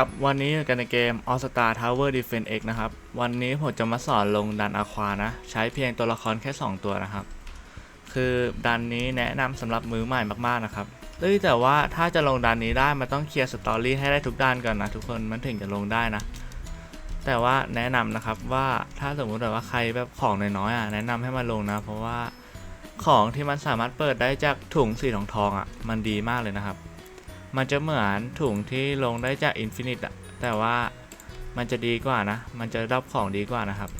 ครับวันนี้อยู่กันในเกม All Star Tower Defense X นะครับ วันนี้ผมจะมาสอนลงดันอควานะ ใช้เพียงตัวละครแค่ 2 ตัวนะครับ คือดันนี้แนะนำสำหรับมือใหม่มากๆนะครับเอ้ยแต่ว่าถ้าจะลงดันนี้ได้มันต้องเคลียร์สตอรี่ให้ได้ทุกด้านก่อนนะทุกคนมันถึงจะลงได้นะ แต่ว่าแนะนำนะครับว่าถ้าสมมุติแบบว่าใครแบบของน้อยๆอะแนะนำให้มาลงนะ เพราะว่าของที่มันสามารถเปิดได้จากถุงสีทองทองอะมันดีมากเลยนะครับ มันจะเหมือนถุงที่ลงได้จากอินฟินิตอะแต่ว่ามันจะดีกว่านะ มันจะรับของดีกว่านะครับ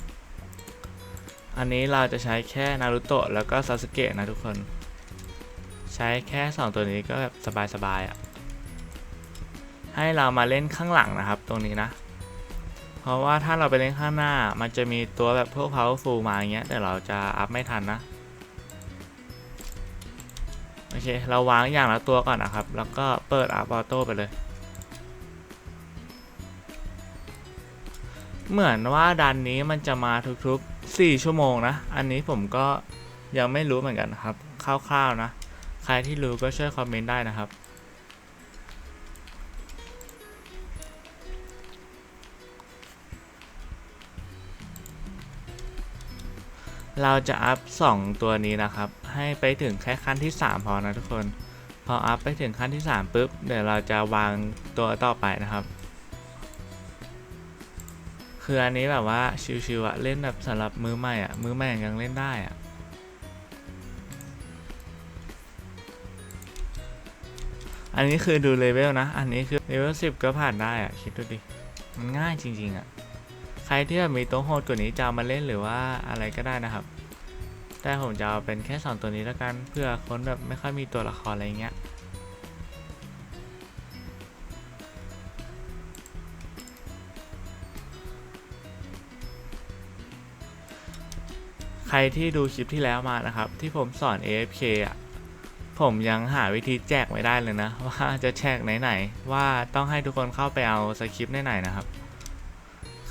อันนี้เราจะใช้แค่นารุโตะแล้วก็ซาสึเกะนะทุกคน ใช้แค่ 2 ตัวนี้ก็แบบสบายๆอะให้เรามาเล่นข้างหลังนะครับตรงนี้นะ เพราะว่าถ้าเราไปเล่นข้างหน้า มันจะมีตัวแบบพวก powerful มาอย่างเงี้ย แต่เราจะอัพไม่ทันนะ โอเค เราวางอย่างละตัวก่อนนะครับ แล้วก็เปิดอัพออโต้ไปเลย เหมือนว่าดันนี้มันจะมาทุกๆ 4 ชั่วโมงนะ อันนี้ผมก็ยังไม่รู้เหมือนกันนะครับ คร่าวๆนะ ใครที่รู้ก็ช่วยคอมเมนต์ได้นะครับเราจะอัพ 2 ตัวนี้นะครับ ให้ไปถึงแค่ขั้นที่ 3 พอนะทุกคน พออัพไปถึงขั้นที่ 3ปุ๊บเดี๋ยวเราจะวางตัวต่อไปนะครับ คืออันนี้แบบว่าชิวๆอะเล่นแบบสำหรับมือใหม่อะมือใหม่ยังเล่นได้อะอันนี้คือดูเลเวลนะ อันนี้คือเลเวล10ก็ผ่านได้อะคิดดูดิ มันง่ายจริง ๆอะใครที่แบบมีโตัวโหดกว่านี้จะมาเล่นหรือว่าอะไรก็ได้นะครับ แต่ผมจะเอาเป็นแค่2ตัวนี้แล้วกัน เพื่อคนแบบไม่ค่อยมีตัวละครอะไรเงี้ย ใครที่ดูคลิปที่แล้วมานะครับ ที่ผมสอน AFK อะ ผมยังหาวิธีแจกไม่ได้เลยนะ ว่าจะแจกไหนๆว่าต้องให้ทุกคนเข้าไปเอาสคริปต์ไหนๆนะครับ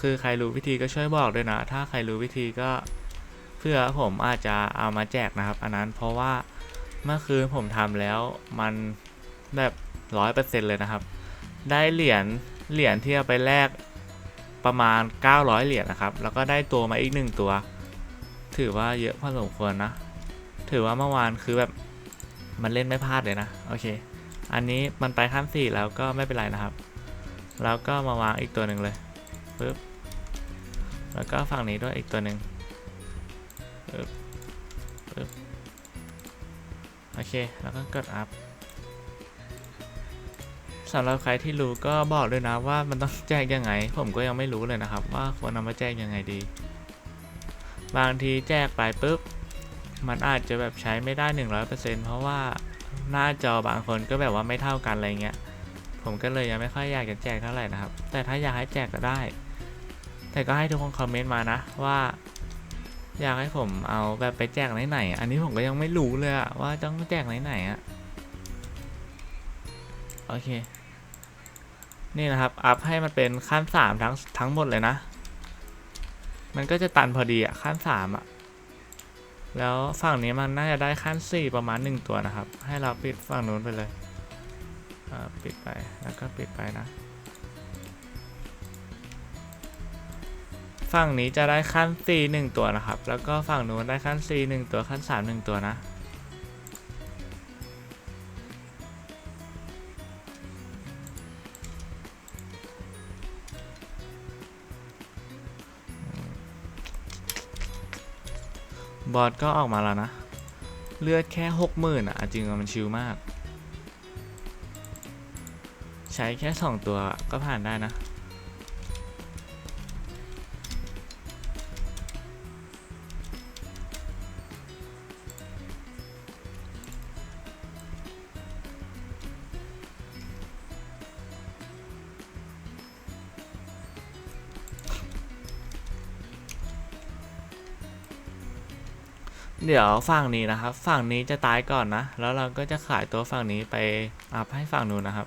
คือใครรู้วิธีก็ช่วยบอกด้วยนะ ถ้าใครรู้วิธีก็ เพื่อผมอาจจะเอามาแจกนะครับ อันนั้นเพราะว่าเมื่อคืนผมทำแล้วมันแบบร้อยเปอร์เซ็นเลยนะครับ ได้เหรียญเหรียญที่เอาไปแลกประมาณ 900 เหรียญนะครับ แล้วก็ได้ตัวมาอีกหนึ่งตัว ถือว่าเยอะพอสมควรนะ ถือว่าเมื่อวานคือแบบมันเล่นไม่พลาดเลยนะ โอเค อันนี้มันไปขั้นสี่แล้วก็ไม่เป็นไรนะครับ แล้วก็มาวางอีกตัวหนึ่งเลยปึ๊บ แล้วก็ฝั่งนี้ด้วยอีกตัวหนึ่ง โอเค แล้วก็กดอัพสำหรับใครที่รู้ก็บอกด้วยนะว่ามันต้องแจ้งยังไง ผมก็ยังไม่รู้เลยนะครับ ว่าควรนำมาแจ้งยังไงดี บางทีแจกไปปุ๊บ มันอาจจะแบบใช้ไม่ได้ 100%เพราะว่าหน้าจอบางคนก็แบบว่าไม่เท่ากันอะไรเงี้ย ผมก็เลยยังไม่ค่อยอยากจะแจกเท่าไหร่นะครับ แต่ถ้าอยากให้แจกก็ได้ แต่ก็ให้ทุกคนคอมเมนต์มานะว่า อยากให้ผมเอาแบบไปแจกไหนไหนๆอันนี้ผมก็ยังไม่รู้เลยอะว่าต้องแจกไหนไหนๆอะโอเค นี่นะครับ อัพให้มันเป็นขั้นสามทั้งทั้งหมดเลยนะ มันก็จะตันพอดีอะขั้นสามอะแล้วฝั่งนี้มันน่าจะได้ขั้นสี่ประมาณหนึ่งตัวนะครับ ให้เราปิดฝั่งนู้นไปเลยปิดไปแล้วก็ปิดไปนะ ฝั่งนี้จะได้ขั้น C 1ตัวนะครับ แล้วก็ฝั่งนู้นได้ขั้น C 1ตัวขั้น 3 1 ตัวนะ บอสก็ออกมาแล้วนะ เลือดแค่ 60,000อะ จริงๆมันชิลมาก ใช้แค่ 2 ตัวก็ผ่านได้นะ เดี๋ยวฝั่งนี้นะครับ ฝั่งนี้จะตายก่อนนะ แล้วเราก็จะขายตัวฝั่งนี้ไปอัพให้ฝั่งนู้นนะครับ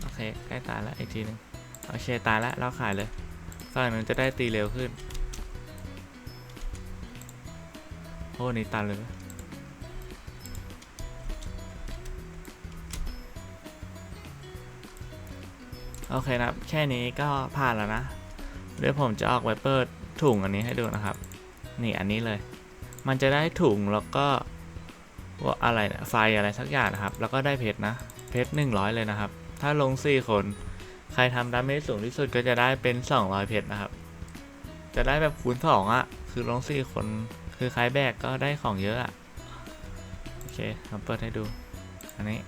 โอเคใกล้ตายแล้วอีกทีหนึงโอเคตายแล้วเราขายเลย ฝั่งนู้นจะได้ตีเร็วขึ้นโอ้นี่ตันเลย โอเคนะครับ แค่นี้ก็ผ่านแล้วนะเดี๋ยวผมจะออกไปเปิดถุงอันนี้ให้ดูนะครับ นี่อันนี้เลย มันจะได้ถุงแล้วก็ว่าอะไรเนี่ยไฟอะไรสักอย่างนะครับ แล้วก็ได้เพชรนะ เพชรหนึ่งร้อยเลยนะครับ ถ้าลงสี่คน ใครทำดาเมจสูงที่สุดก็จะได้เป็น 200 เพชรนะครับ จะได้แบบคูณสองอะคือลงสี่คน คือใครแบกก็ได้ของเยอะอะโอเคผมเปิดให้ดู อันนี้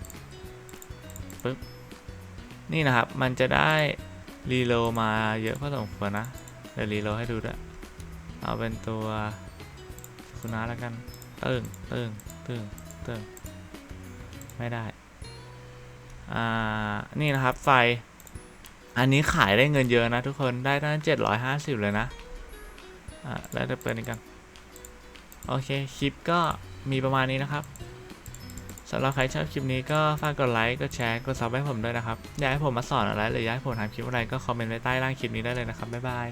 ปึ๊บ นี่นะครับ มันจะได้รีโลมาเยอะพอสมควรนะ เดี๋ยวรีโลให้ดูด้วยเอาเป็นตัวคุณน้าแล้วกันตึงตึงตึงตึงไม่ได้ อ่า นี่นะครับไฟ อันนี้ขายได้เงินเยอะนะทุกคน ได้ตั้งเจ็ดร้อยห้าสิบเลยนะ อ่าแล้วจะเปิดนี่กัน โอเค คลิปก็มีประมาณนี้นะครับ สำหรับใครชอบคลิปนี้ก็ฝากกดไลค์กดแชร์กดซับให้ผมด้วยนะครับ อยากให้ผมมาสอนอะไรหรืออยากให้ผมทำคลิปอะไรก็คอมเมนต์ไว้ใต้ล่างคลิปนี้ได้เลยนะครับบ๊ายบาย